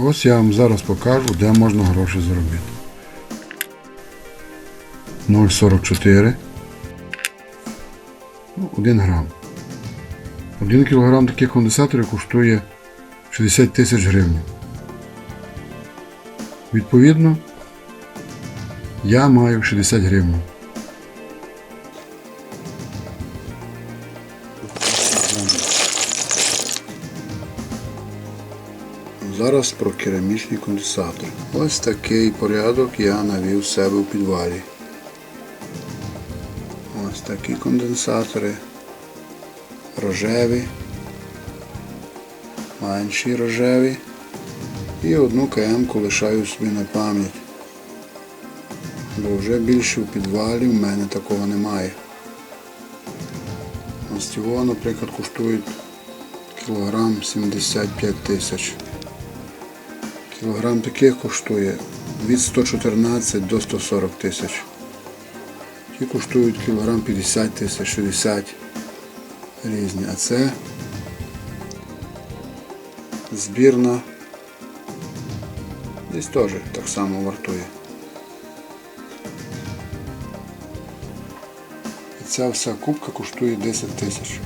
Ось я вам зараз покажу, де можна гроші заробити. 0,44. Ну, 1 грам. 1 кілограм таких конденсаторів коштує 60 тисяч гривень. Відповідно, я маю 60 гривень. Зараз про керамічні конденсатори. Ось такий порядок я навів себе у підвалі. Ось такі конденсатори. Рожеві, менші рожеві. І одну КМ-ку лишаю собі на пам'ять. Бо вже більше у підвалі в мене такого немає. Ось цього, наприклад, коштують кілограм 75 тисяч. Кілограм таких коштує від 114 до 140 тисяч. Ті коштують кілограм 50 тисяч, 60 різні. А це збірна десь теж так само вартує. І ця вся кубка коштує 10 тисяч.